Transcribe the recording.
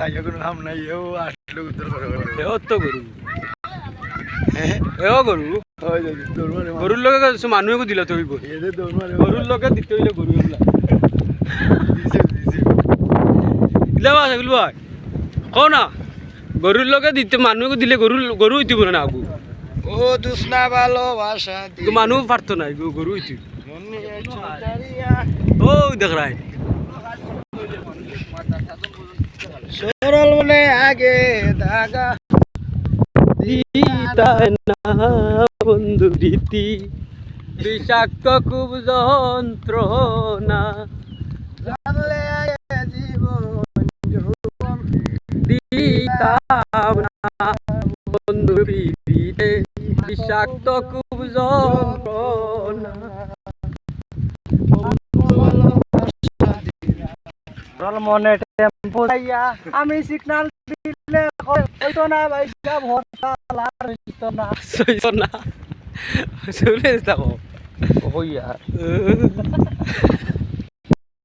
আইয়া কোনো কাম নাই এও আসলো উত্তর করে এও তো গরু এও গরু। গরুর মানুষকে দিলা তুই মারে গরুর লগে দিতে হইলে গরু দেওয়া সেগুলো ভাই। কও না, গরুর লগে দিতে মানুষকে দিলে গরু গরু হইতিব না আগু। ও দুসনা ভালোবাসা তো মানুষ পারতো না গরু- হইতিব ও, দেখ সরল দাগা। না বন্ধু রীতি বিষাক্ত খুব যন্ত্রণা। জানলে জীবন দিতাম না বন্ধু রীতিতে বিষাক্ত খুব যন্ত্রণা। মনে টেম্পো। আমি সিগন্যাল দিলে হয়তো না ভাইসা ভরসা লার হইতো না। সইছ না। শুনে থাকো হইয়া।